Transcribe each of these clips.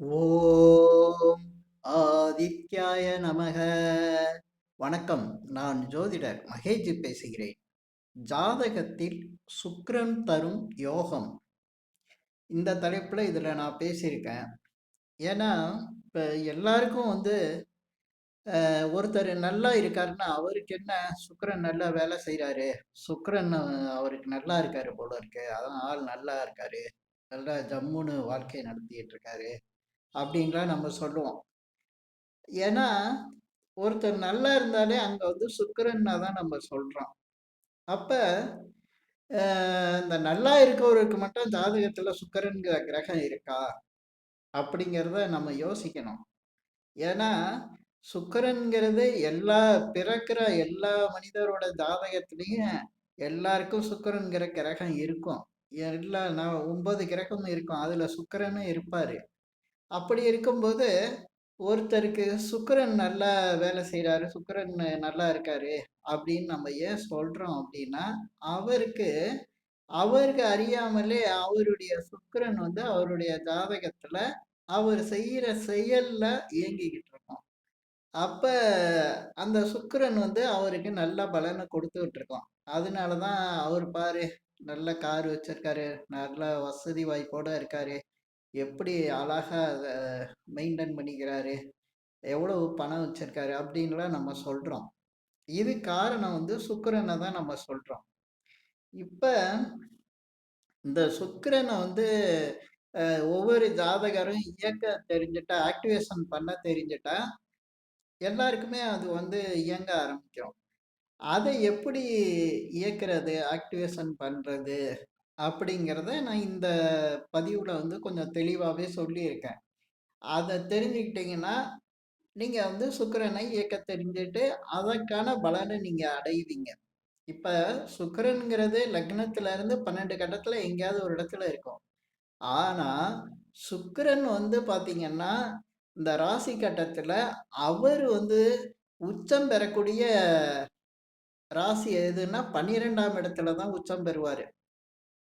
ஓம் ஆதித்யாய நமக. வணக்கம். நான் ஜோதிடர் மகேஜி பேசுகிறேன். ஜாதகத்தில் சுக்ரன் தரும் யோகம். இந்த தலைப்பில் இதில் நான் பேசியிருக்கேன். ஏன்னா இப்போ எல்லாருக்கும் வந்து ஒருத்தர் நல்லா இருக்காருன்னா அவருக்கு என்ன சுக்கரன் நல்லா வேலை செய்கிறாரு சுக்கரன் அவருக்கு நல்லா இருக்காரு போல இருக்கு. அதான் ஆள் நல்லா இருக்காரு. நல்லா ஜம்முன்னு வாழ்க்கையை நடத்திட்டு இருக்காரு. அப்படின்லாம் நம்ம சொல்லுவோம். ஏன்னா ஒருத்தர் நல்லா இருந்தாலே அங்கே வந்து சுக்கரன்னா தான் நம்ம சொல்கிறோம் அப்போ இந்த நல்லா இருக்கவருக்கு மட்டும் ஜாதகத்தில் சுக்கரன்கிற கிரகம் இருக்கா? அப்படிங்கிறத நம்ம யோசிக்கணும். ஏன்னா சுக்கரன்கிறது எல்லா பிறக்கிற எல்லா மனிதரோட ஜாதகத்துலேயும் எல்லாருக்கும் சுக்கரன்கிற கிரகம் இருக்கும். எல்லா நான் ஒன்பது கிரகமும் இருக்கும். அதில் சுக்கரனும் இருப்பார். அப்படி இருக்கும்போது ஒருத்தருக்கு சுக்கரன் நல்லா வேலை செய்கிறாரு சுக்கரன் நல்லா இருக்காரு அப்படின்னு நம்ம ஏன் சொல்கிறோம் அப்படின்னா அவருக்கு அவருக்கு அறியாமலே அவருடைய சுக்கரன் வந்து அவருடைய ஜாதகத்தில் அவர் செய்கிற செயலில் இயங்கிக்கிட்டு இருக்கோம். அப்போ அந்த சுக்கரன் வந்து அவருக்கு நல்ல பலனை கொடுத்துக்கிட்டு இருக்கோம் அதனால தான் அவர் பாரு நல்ல கார் வச்சிருக்காரு நல்ல வசதி வாய்ப்போட இருக்காரு எப்படி அழகாக அதை மெயின்டைன் பண்ணிக்கிறாரு? எவ்வளவு பணம் வச்சிருக்காரு? அப்படின்லாம் நம்ம சொல்கிறோம் இது காரணம் வந்து சுக்கரனை தான் நம்ம சொல்கிறோம் இப்போ இந்த சுக்கரனை வந்து ஒவ்வொரு ஜாதகரும் இயக்க தெரிஞ்சுட்டா ஆக்டிவேஷன் பண்ண தெரிஞ்சுட்டா எல்லாருக்குமே அது வந்து இயங்க ஆரம்பிக்கும். அதை எப்படி இயக்குறது? ஆக்டிவேஷன் பண்ணுறது அப்படிங்கிறத நான் இந்த பதிவில் வந்து கொஞ்சம் தெளிவாகவே சொல்லியிருக்கேன். அதை தெரிஞ்சுக்கிட்டீங்கன்னா நீங்கள் வந்து சுக்கிரனை இயக்க தெரிஞ்சுட்டு அதற்கான பலனை நீங்கள் அடைவீங்க. இப்போ சுக்கிரனுங்கிறது லக்னத்துலேருந்து பன்னெண்டு கட்டத்தில் எங்கேயாவது ஒரு இடத்துல இருக்கும். ஆனால் சுக்கிரன் வந்து பார்த்தீங்கன்னா இந்த ராசி கட்டத்தில் அவர் வந்து உச்சம் பெறக்கூடிய ராசி எதுன்னா பன்னிரெண்டாம் இடத்துல தான் உச்சம் பெறுவார்.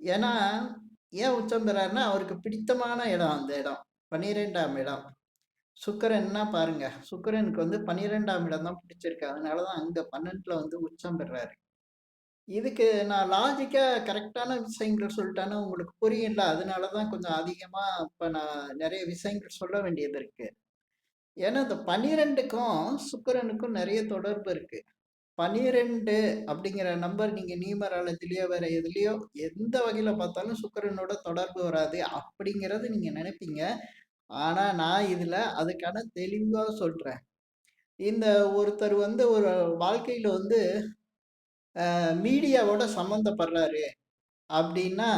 ஏன்னா ஏன் உச்சம் பெறாருன்னா அவருக்கு பிடித்தமான இடம் அந்த இடம் பன்னிரெண்டாம் இடம். சுக்கரன்னா பாருங்க சுக்கரனுக்கு வந்து பன்னிரெண்டாம் இடம் தான் பிடிச்சிருக்கு. அதனால தான் அங்கே பன்னெண்டில் வந்து உச்சம் பெறாரு. இதுக்கு நான் லாஜிக்காக கரெக்டான விஷயங்கள் சொல்லிட்டேன்னா உங்களுக்கு புரியல. அதனால தான் கொஞ்சம் அதிகமாக இப்போ நான் நிறைய விஷயங்கள் சொல்ல வேண்டியது இருக்கு. ஏன்னா இந்த பன்னிரெண்டுக்கும் சுக்கரனுக்கும் நிறைய தொடர்பு இருக்கு. பனிரெண்டு அப்படிங்கிற நம்பர் நீங்கள் நியூமராலஜிலையோ வேற எதுலேயோ எந்த வகையில் பார்த்தாலும் சுக்கரனோட தொடர்பு வராது அப்படிங்கிறது நீங்கள் நினைப்பீங்க. ஆனால் நான் இதில் அதுக்கான தெளிவாக சொல்கிறேன் இந்த ஒருத்தர் வந்து ஒரு வாழ்க்கையில் வந்து மீடியாவோட சம்மந்தப்படுறாரு அப்படின்னா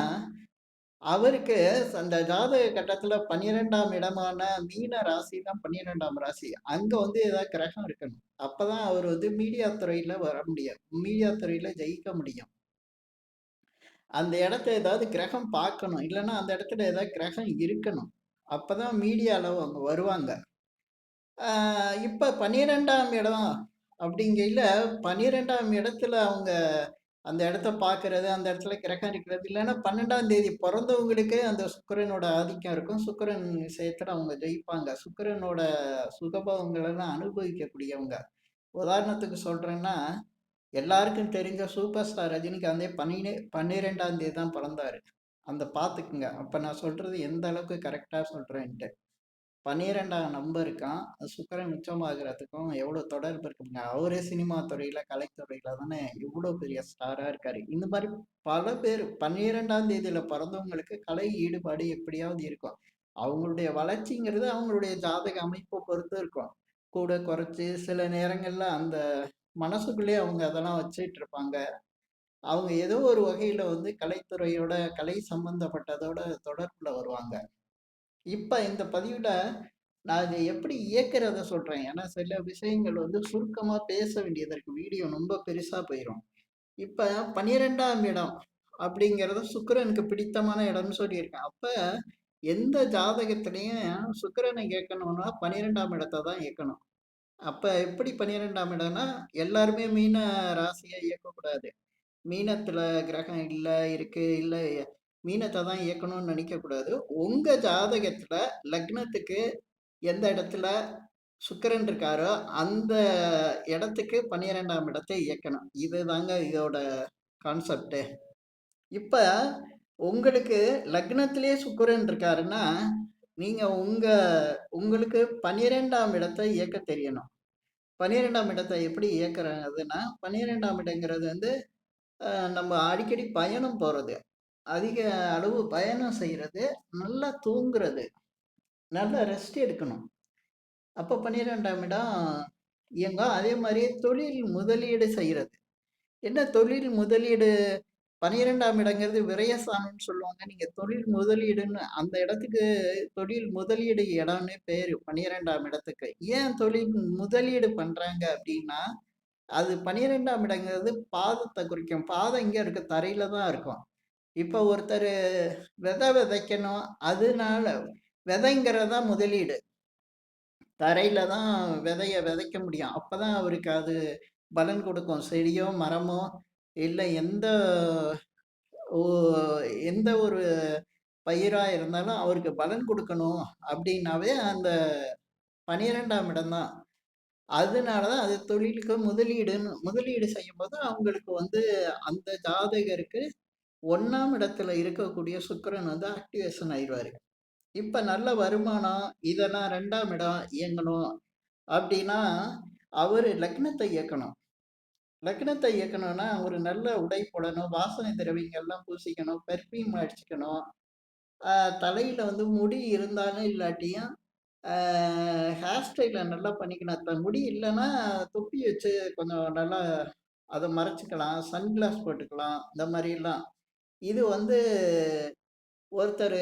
அவருக்கு அந்த ஜாதக கட்டத்துல பன்னிரெண்டாம் இடமான மீன ராசி தான் பன்னிரெண்டாம் ராசி. அங்க வந்து ஏதாவது கிரகம் இருக்கணும். அப்பதான் அவர் வந்து மீடியா துறையில வர முடியும். மீடியா துறையில ஜெயிக்க முடியும். அந்த இடத்த ஏதாவது கிரகம் பார்க்கணும். இல்லைன்னா அந்த இடத்துல ஏதாவது கிரகம் இருக்கணும். அப்பதான் மீடியாவில் அவங்க வருவாங்க. இப்போ இப்ப பன்னிரெண்டாம் இடம் அப்படிங்கையில பன்னிரெண்டாம் இடத்துல அவங்க அந்த இடத்த பார்க்கறது அந்த இடத்துல கிரகம் இருக்கிறது. இல்லைன்னா பன்னெண்டாம் தேதி பிறந்தவங்களுக்கே அந்த சுக்கரனோட ஆதிக்கம் இருக்கும். சுக்கிரன் விஷயத்துல அவங்க ஜெயிப்பாங்க. சுக்கரனோட சுகபவங்களெல்லாம் அனுபவிக்கக்கூடியவங்க. உதாரணத்துக்கு சொல்றேன்னா எல்லாருக்கும் தெரிஞ்ச சூப்பர் ஸ்டார் ரஜினிகாந்தே பன்னினே பன்னிரெண்டாம் தேதி தான் பிறந்தாரு. அந்த பார்த்துக்குங்க அப்போ நான் சொல்றது எந்த அளவுக்கு கரெக்டாக சொல்றேன்ட்டு. பன்னிரெண்டாம் நம்பருக்கான். சுக்கரன் உச்சமாகறதுக்கும் எவ்வளோ தொடர்பு இருக்குங்க அவரே சினிமா துறையில கலைத்துறையில தானே இவ்வளோ பெரிய ஸ்டாரா இருக்காரு. இந்த மாதிரி பல பேர் பன்னிரெண்டாம் தேதியில பிறந்தவங்களுக்கு கலை ஈடுபாடு எப்படியாவது இருக்கும். அவங்களுடைய வளர்ச்சிங்கிறது அவங்களுடைய ஜாதக அமைப்பை பொறுத்து இருக்கும். கூட குறைச்சி சில நேரங்கள்ல அந்த மனசுக்குள்ளேயே அவங்க அதெல்லாம் வச்சுட்டு இருப்பாங்க. அவங்க ஏதோ ஒரு வகையில வந்து கலைத்துறையோட கலை சம்பந்தப்பட்டதோட தொடர்புல வருவாங்க. இப்போ இந்த பதிவில் நான் இதை எப்படி இயக்கிறத சொல்கிறேன் ஏன்னா சில விஷயங்கள் வந்து சுருக்கமாக பேச வேண்டியது வீடியோ ரொம்ப பெருசாக போயிடும் இப்போ பன்னிரெண்டாம் இடம் அப்படிங்கிறத சுக்கிரனுக்கு பிடித்தமான இடம்னு சொல்லியிருக்கேன். அப்போ எந்த ஜாதகத்திலையும் சுக்கிரனை கேட்கணும்னா பன்னிரெண்டாம் இடத்தை தான் இயக்கணும். அப்போ எப்படி பன்னிரெண்டாம் இடம்னா எல்லாருமே மீன ராசியை இயக்கக்கூடாது. மீனத்தில் கிரகம் இல்லை இருக்கு இல்லை மீனத்தை தான் இயக்கணும்னு நினைக்கக்கூடாது. உங்கள் ஜாதகத்தில் லக்னத்துக்கு எந்த இடத்துல சுக்கரன் இருக்காரோ அந்த இடத்துக்கு பன்னிரெண்டாம் இடத்தை இயக்கணும். இதுதாங்க இதோட கான்செப்டு இப்போ உங்களுக்கு லக்னத்திலே சுக்கரன் இருக்காருன்னா நீங்கள் உங்கள் உங்களுக்கு பன்னிரெண்டாம் இடத்தை இயக்க தெரியணும். பன்னிரெண்டாம் இடத்தை எப்படி இயக்குறதுன்னா பன்னிரெண்டாம் இடங்கிறது வந்து நம்ம அடிக்கடி பயணம் போகிறது அதிக அளவு பயணம் செய்கிறது நல்லா தூங்குறது நல்லா ரெஸ்ட் எடுக்கணும். அப்போ பன்னிரெண்டாம் இடம் இயங்க அதே மாதிரி தொழில் முதலீடு செய்கிறது என்ன தொழில் முதலீடு? பன்னிரெண்டாம் இடங்கிறது விரயஸ்தானம்னு சொல்லுவாங்க. நீங்கள் தொழில் முதலீடுன்னு அந்த இடத்துக்கு தொழில் முதலீடு இடம்னு பேர் பன்னிரெண்டாம் இடத்துக்கு ஏன் தொழில் முதலீடு பண்ணுறாங்க அப்படின்னா அது பன்னிரெண்டாம் இடங்கிறது பாதத்தை குறிக்கும். பாதம் இங்கே இருக்க தரையில தான் இருக்கும். இப்போ ஒருத்தர் விதை விதைக்கணும் அதனால விதைங்கிறது தான் முதலீடு. தரையில தான் விதைய விதைக்க முடியும். அப்பதான் அவருக்கு அது பலன் கொடுக்கும். செடியோ மரமோ இல்லை எந்த ஓ- எந்த ஒரு பயிராக இருந்தாலும் அவருக்கு பலன் கொடுக்கணும் அப்படின்னாவே அந்த பனிரெண்டாம் இடம்தான் அதனாலதான் அது தொழிலுக்கு முதலீடுன்னு முதலீடு செய்யும்போது அவங்களுக்கு வந்து அந்த ஜாதகருக்கு ஒன்றாம் இடத்துல இருக்கக்கூடிய சுக்கரன் வந்து ஆக்டிவேஷன் ஆயிடுவாரு. இப்போ நல்ல வருமானம் இதெல்லாம் ரெண்டாம் இடம் இயங்கணும் அப்படின்னா அவர் லக்னத்தை இயக்கணும். லக்னத்தை இயக்கணும்னா ஒரு நல்ல உடை போடணும் வாசனை திரவியங்கள்லாம் பூசிக்கணும் பெர்ஃப்யூம் அடிச்சுக்கணும். தலையில் வந்து முடி இருந்தாலும் இல்லாட்டியும் ஹேர் ஸ்டைலை நல்லா பண்ணிக்கணும். இப்ப முடி இல்லைன்னா தொப்பி வச்சு கொஞ்சம் நல்லா அதை மறைச்சிக்கலாம். சன்கிளாஸ் போட்டுக்கலாம். இந்த மாதிரிலாம். இது வந்து ஒருத்தர்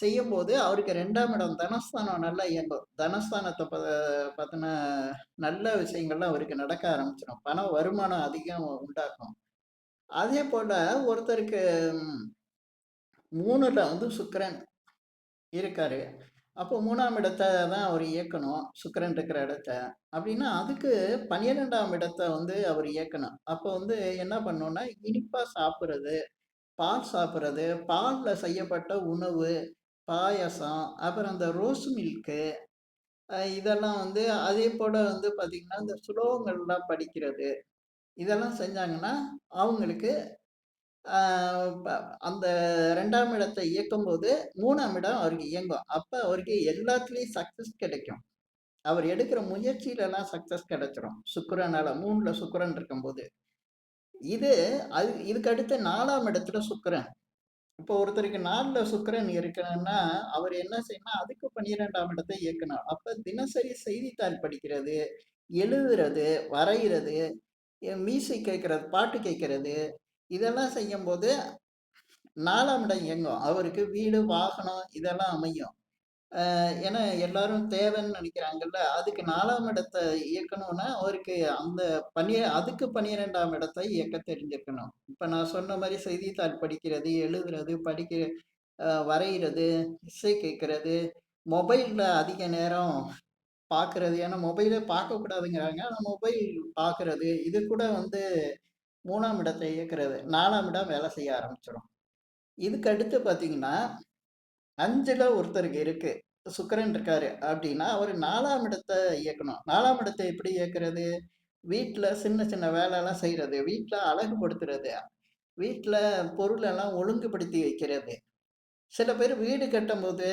செய்யும்போது அவருக்கு ரெண்டாம் இடம் தனஸ்தானம் நல்லா இயங்கும் தனஸ்தானத்தை ப பற்றின நல்ல விஷயங்கள்லாம் அவருக்கு நடக்க ஆரம்பிச்சிடும் பண வருமானம் அதிகம் உண்டாக்கும். அதே போல ஒருத்தருக்கு மூணுல வந்து சுக்கரன் இருக்காரு. அப்போ மூணாம் இடத்தை தான் அவர் இயக்கணும். சுக்கரன் இருக்கிற இடத்த. அப்படின்னா அதுக்கு பன்னிரெண்டாம் இடத்தை வந்து அவர் இயக்கணும். அப்போ வந்து என்ன பண்ணணும்னா இனிப்பாக சாப்பிட்றது. பால் சாப்பிட்றது பாலில் செய்யப்பட்ட உணவு பாயாசம் அப்புறம் அந்த ரோஸ் மில்க்கு இதெல்லாம் வந்து அதே போல் வந்து பார்த்திங்கன்னா இந்த சுலோகங்கள்லாம் படிக்கிறது. இதெல்லாம் செஞ்சாங்கன்னா அவங்களுக்கு அந்த ரெண்டாம் இடத்தை இயக்கும் போது மூணாம் இடம் அவருக்கு இயங்கும். அப்போ அவருக்கு எல்லாத்துலேயும் சக்ஸஸ் கிடைக்கும். அவர் எடுக்கிற முயற்சியிலலாம் சக்ஸஸ் கிடைச்சிரும். சுக்கரனால் மூணில் சுக்கரன் இருக்கும்போது. இது அது இதுக்கு அடுத்து நாலாம் இடத்துல சுக்கரன். இப்போ ஒருத்தருக்கு நாலுல சுக்கரன் இருக்கணும்னா அவர் என்ன செய்யணும் அதுக்கு பன்னிரெண்டாம் இடத்தை இயக்கணும். அப்ப தினசரி செய்தித்தாள் படிக்கிறது எழுதுறது வரைகிறது மியூசிக் கேட்கறது பாட்டு கேட்கறது இதெல்லாம் செய்யும்போது நாலாம் இடம் இயங்கும். அவருக்கு வீடு வாகனம் இதெல்லாம் அமையும். ஏன்னா எல்லாரும் தேவைன்னு நினைக்கிறாங்கல்ல அதுக்கு நாலாம் இடத்தை இயக்கணும்னா அவருக்கு அந்த பனி அதுக்கு பன்னிரெண்டாம் இடத்தை இயக்க தெரிஞ்சிருக்கணும். இப்போ நான் சொன்ன மாதிரி செய்தித்தாள் படிக்கிறது எழுதுறது படிக்கிற வரைகிறது இசை கேட்கறது மொபைலில் அதிக நேரம் பார்க்கறது ஏன்னா மொபைலே பார்க்கக்கூடாதுங்கிறாங்க. ஆனால் மொபைல் பார்க்கறது இது கூட வந்து மூணாம் இடத்தை இயக்கிறது நாலாம் இடம் வேலை செய்ய ஆரம்பிச்சிடும் இதுக்கு அடுத்து பார்த்தீங்கன்னா அஞ்சுல ஒருத்தருக்கு இருக்கு. சுக்கரன் இருக்காரு அப்படின்னா அவர் நாலாம் இடத்தை இயக்கணும். நாலாம் இடத்தை எப்படி இயக்குறது? வீட்டில் சின்ன சின்ன வேலையெல்லாம் செய்யறது வீட்டில் அழகுபடுத்துறது வீட்டில் பொருளெல்லாம் ஒழுங்குபடுத்தி வைக்கிறது. சில பேர் வீடு கட்டும்போது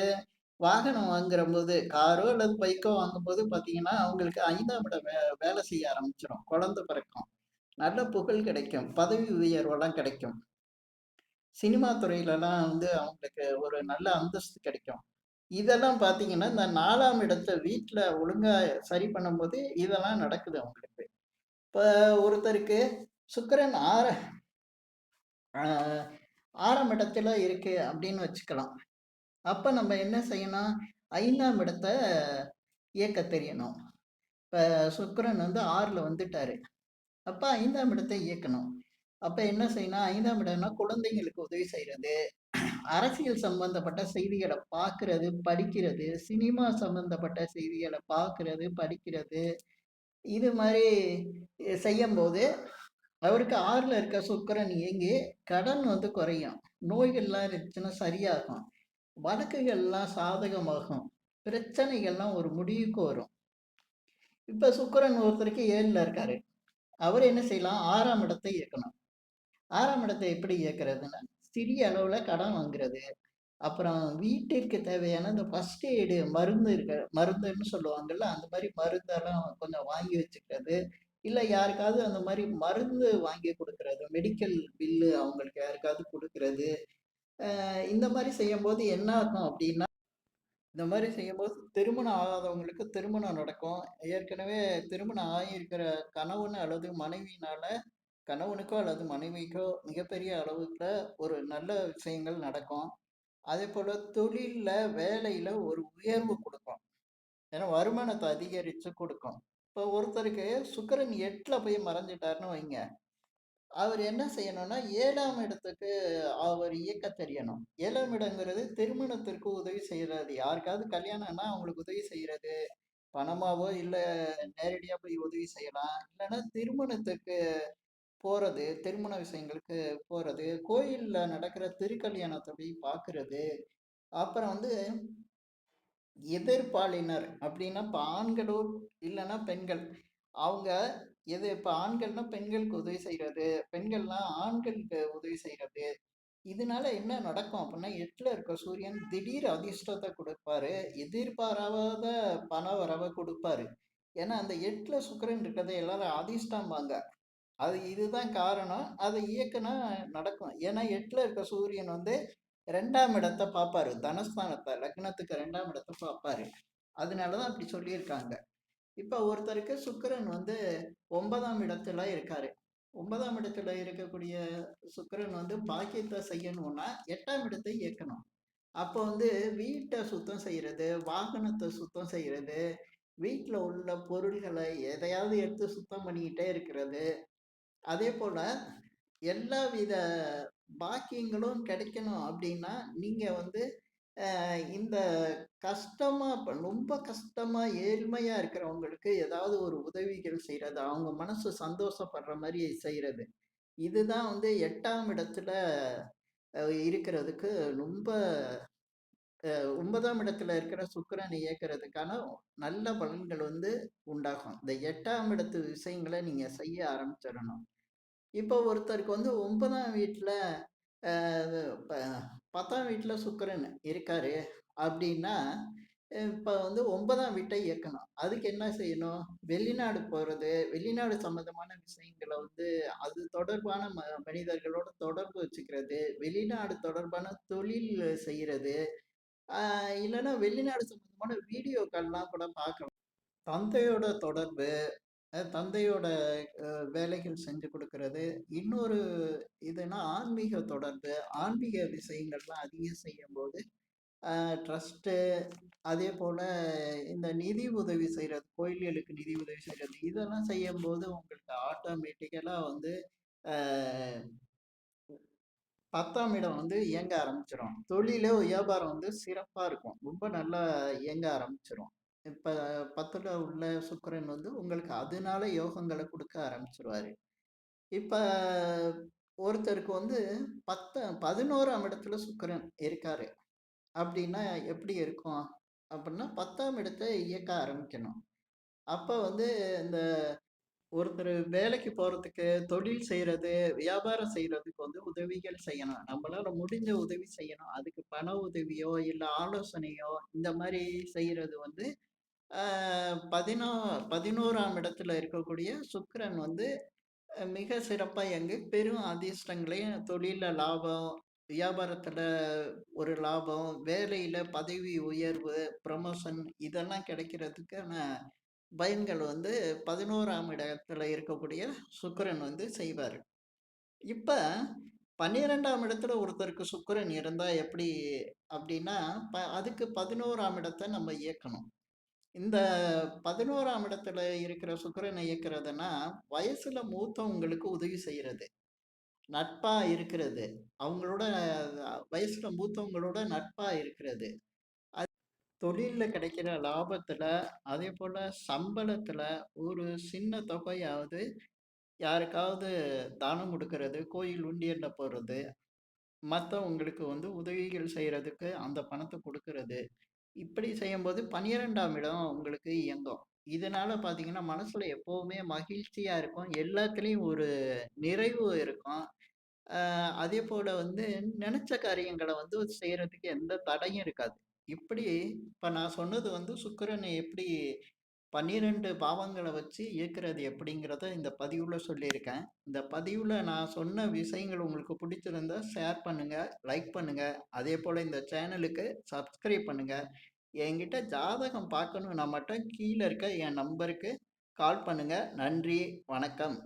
வாகனம் வாங்குற போது காரோ அல்லது பைக்கோ வாங்கும்போது பார்த்தீங்கன்னா அவங்களுக்கு ஐந்தாம் இடம் வே வேலை செய்ய ஆரம்பிச்சிடும் குழந்தை பிறக்கும். நல்ல புகழ் கிடைக்கும். பதவி உயர்வெல்லாம் கிடைக்கும். சினிமா துறையிலலாம் வந்து அவங்களுக்கு ஒரு நல்ல அந்தஸ்து கிடைக்கும். இதெல்லாம் பார்த்தீங்கன்னா இந்த நாலாம் இடத்தை வீட்டில் ஒழுங்காக சரி பண்ணும்போது இதெல்லாம் நடக்குது அவங்களுக்கு. இப்போ ஒருத்தருக்கு சுக்கரன் ஆற ஆறாம் இடத்துல இருக்கு அப்படின்னு வச்சுக்கலாம். அப்போ நம்ம என்ன செய்யணும்? ஐந்தாம் இடத்தை இயக்க தெரியணும். இப்போ சுக்கரன் வந்து ஆறில் வந்துட்டாரு. அப்போ ஐந்தாம் இடத்தை இயக்கணும். அப்போ என்ன செய்யணும் ஐந்தாம் இடம்னா குழந்தைங்களுக்கு உதவி செய்கிறது அரசியல் சம்பந்தப்பட்ட செய்திகளை பார்க்கறது படிக்கிறது சினிமா சம்பந்தப்பட்ட செய்திகளை பார்க்கறது படிக்கிறது. இது மாதிரி செய்யும்போது அவருக்கு ஆறில் இருக்க சுக்கரன் இயங்கி கடன் வந்து குறையும். நோய்கள்லாம் இருந்துச்சுன்னா சரியாகும். வழக்குகள்லாம் சாதகமாகும். பிரச்சனைகள்லாம் ஒரு முடிவுக்கு வரும். இப்போ சுக்கரன் ஒருத்தருக்கு ஏழில் இருக்காரு. அவர் என்ன செய்யலாம்? ஆறாம் இடத்தை இயக்கணும். ஆறாம் இடத்தை எப்படி இயக்குறதுன்னா சிறிய அளவில் கடன் வாங்குறது. அப்புறம் வீட்டிற்கு தேவையான இந்த ஃபர்ஸ்ட் எய்டு மருந்து இருக்க மருந்துன்னு சொல்லுவாங்கல்ல அந்த மாதிரி மருந்தெல்லாம் கொஞ்சம் வாங்கி வச்சுக்கிறது. இல்லை யாருக்காவது அந்த மாதிரி மருந்து வாங்கி கொடுக்கறது மெடிக்கல் பில்லு அவங்களுக்கு யாருக்காவது கொடுக்கறது. இந்த மாதிரி செய்யும்போது என்ன ஆகும் அப்படின்னா இந்த மாதிரி செய்யும்போது திருமணம் ஆகாதவங்களுக்கு திருமணம் நடக்கும். ஏற்கனவே திருமணம் ஆகியிருக்கிற கணவன் அல்லது மனைவினால கணவனுக்கோ அல்லது மனைவிக்கோ மிகப்பெரிய அளவுக்கு ஒரு நல்ல விஷயங்கள் நடக்கும். அதே போல் தொழிலில் வேலையில் ஒரு உயர்வு கொடுக்கும். ஏன்னா வருமானத்தை அதிகரித்து கொடுக்கும். இப்போ ஒருத்தருக்கு சுக்கரன் எட்டில் போய் மறைஞ்சிட்டாருன்னு வைங்க. அவர் என்ன செய்யணும்னா ஏழாம் இடத்துக்கு அவர் இயக்க தெரியணும். ஏழாம் இடங்கிறது திருமணத்திற்கு உதவி செய்யறது. யாருக்காவது கல்யாணம்னா அவங்களுக்கு உதவி செய்யறது. பணமாவோ இல்லை நேரடியாக போய் உதவி செய்யலாம். இல்லைன்னா திருமணத்துக்கு போறது திருமண விஷயங்களுக்கு போறது கோயில்ல நடக்கிற திருக்கல்யாணத்தை போய் பார்க்கறது அப்புறம் வந்து எதிர்பாலினர் அப்படின்னா இப்போ ஆண்களோ இல்லைன்னா பெண்கள். அவங்க எது இப்போ ஆண்கள்னா பெண்களுக்கு உதவி செய்கிறது பெண்கள்னா ஆண்களுக்கு உதவி செய்கிறது இதனால என்ன நடக்கும் அப்படின்னா எட்டில் இருக்க சூரியன் திடீர் அதிர்ஷ்டத்தை கொடுப்பாரு எதிர்பாராத பண வரவை கொடுப்பாரு. ஏன்னா அந்த எட்டில் சுக்கிரன் இருக்கிறத எல்லாரும் அதிர்ஷ்டம்பாங்க. அது இதுதான் காரணம். அதை இயக்குனா நடக்கும். ஏன்னா எட்டில் இருக்க சூரியன் வந்து ரெண்டாம் இடத்தை பார்ப்பாரு. தனஸ்தானத்தை லக்னத்துக்கு ரெண்டாம் இடத்தை பார்ப்பாரு. அதனால தான் அப்படி சொல்லியிருக்காங்க. இப்போ ஒருத்தருக்கு சுக்கிரன் வந்து ஒன்பதாம் இடத்துல இருக்காரு. ஒன்பதாம் இடத்துல இருக்கக்கூடிய சுக்கிரன் வந்து பாக்கியத்தை செய்யணும்னா எட்டாம் இடத்தை இயக்கணும். அப்போ வந்து வீட்டை சுத்தம் செய்யறது வாகனத்தை சுத்தம் செய்யறது வீட்டில் உள்ள பொருள்களை எதையாவது எடுத்து சுத்தம் பண்ணிக்கிட்டே இருக்கிறது அதே போல எல்லா வித பாக்கியங்களும் கிடைக்கணும் அப்படின்னா நீங்க வந்து அஹ், இந்த கஷ்டமா இப்ப ரொம்ப கஷ்டமா ஏழ்மையா இருக்கிறவங்களுக்கு ஏதாவது ஒரு உதவிகள் செய்யறது அவங்க மனசு சந்தோஷப்படுற மாதிரி செய்யறது இதுதான் வந்து எட்டாம் இடத்துல அஹ், இருக்கிறதுக்கு ரொம்ப ஒன்பதாம் இடத்துல இருக்கிற சுக்கரன் இயக்கிறதுக்கான நல்ல பலன்கள் வந்து உண்டாகும். இந்த எட்டாம் இடத்து விஷயங்களை நீங்க செய்ய ஆரம்பிச்சிடணும். இப்போ ஒருத்தருக்கு வந்து ஒன்பதாம் வீட்டில் பத்தாம் வீட்டில் சுக்கிரன் இருக்காரு அப்படின்னா இப்போ வந்து ஒன்பதாம் வீட்டை இயக்கணும். அதுக்கு என்ன செய்யணும்? வெளிநாடு போகிறது வெளிநாடு சம்மந்தமான விஷயங்களை வந்து அது தொடர்பான ம மனிதர்களோட தொடர்பு வச்சுக்கிறது வெளிநாடு தொடர்பான தொழில் செய்கிறது இல்லைன்னா வெளிநாடு சம்மந்தமான வீடியோக்கள்லாம் கூட பார்க்கலாம். தந்தையோட தொடர்பு தந்தையோட வேலைகள் செஞ்சு கொடுக்கறது இன்னொரு இதுனா ஆன்மீக தொடர்பு ஆன்மீக விஷயங்கள்லாம் அதிகம் செய்யும்போது ட்ரஸ்ட்டு அதே போல் இந்த நிதி உதவி செய்கிறது கோயில்களுக்கு நிதி உதவி செய்கிறது இதெல்லாம் செய்யும்போது உங்களுக்கு ஆட்டோமேட்டிக்கலாக வந்து பத்தாம் இடம் வந்து இயங்க ஆரம்பிச்சிடும் தொழில வியாபாரம் வந்து சிறப்பாக இருக்கும். ரொம்ப நல்லா இயங்க ஆரம்பிச்சிடும் இப்போ பத்தில் உள்ள சுக்கரன் வந்து உங்களுக்கு அதனால யோகங்களை கொடுக்க ஆரம்பிச்சிருவாரு. இப்போ ஒருத்தருக்கு வந்து பத்த பதினோராம் இடத்துல சுக்கரன் இருக்காரு. அப்படின்னா எப்படி இருக்கும்? அப்படின்னா பத்தாம் இடத்தை இயக்க ஆரம்பிக்கணும். அப்போ வந்து இந்த ஒருத்தர் வேலைக்கு போகிறதுக்கு தொழில் செய்கிறது வியாபாரம் செய்கிறதுக்கு வந்து உதவிகள் செய்யணும். நம்மளால முடிஞ்ச உதவி செய்யணும். அதுக்கு பண உதவியோ இல்லை ஆலோசனையோ இந்த மாதிரி செய்கிறது வந்து பதினோ பதினோராம் இடத்துல இருக்கக்கூடிய சுக்கரன் வந்து மிக சிறப்பாக எங்கு பெரும் அதிர்ஷ்டங்களையும் தொழிலில் லாபம் வியாபாரத்தில் ஒரு லாபம் வேலையில் பதவி உயர்வு ப்ரமோஷன் இதெல்லாம் கிடைக்கிறதுக்கான பயன்கள் வந்து பதினோராம் இடத்துல இருக்கக்கூடிய சுக்கரன் வந்து செய்வார். இப்போ பன்னிரெண்டாம் இடத்துல ஒருத்தருக்கு சுக்கரன் இருந்தால் எப்படி அப்படின்னா ப அதுக்கு பதினோராம் இடத்தை நம்ம இயக்கணும். இந்த பதினோராம் இடத்துல இருக்கிற சுக்கரனை இயக்கிறதுனா வயசுல மூத்தவங்களுக்கு உதவி செய்கிறது நட்பா இருக்கிறது. அவங்களோட வயசில் வயசுல மூத்தவங்களோட நட்பா இருக்கிறது. தொழில்ல கிடைக்கிற லாபத்துல அதே போல சம்பளத்துல ஒரு சின்ன தொகையாவது யாருக்காவது தானம் கொடுக்கறது கோயில் உண்டியல்ல போடுறது மற்றவங்களுக்கு வந்து உதவிகள் செய்கிறதுக்கு அந்த பணத்தை கொடுக்கறது இப்படி செய்யும்போது 12ஆம் இடம் உங்களுக்கு இயங்கும். இதனால பார்த்தீங்கன்னா, மனசுல எப்பவுமே மகிழ்ச்சியா இருக்கும். எல்லாத்துலேயும் ஒரு நிறைவு இருக்கும். அதே போல் வந்து நினச்ச காரியங்களை வந்து செய்கிறதுக்கு எந்த தடையும் இருக்காது. இப்படி இப்போ நான் சொன்னது வந்து சுக்கிரன் எப்படி பன்னிரெண்டு பாவங்களை வச்சு இயக்குறது எப்படிங்கிறத இந்த பதிவில் சொல்லியிருக்கேன். இந்த பதிவில் நான் சொன்ன விஷயங்கள் உங்களுக்கு பிடிச்சிருந்தா ஷேர் பண்ணுங்கள் லைக் பண்ணுங்கள் அதே போல் இந்த சேனலுக்கு சப்ஸ்கிரைப் பண்ணுங்கள் என்கிட்ட ஜாதகம் பார்க்கணுன்னா மட்டும் கீழே இருக்க என் நம்பருக்கு கால் பண்ணுங்கள் நன்றி, வணக்கம்.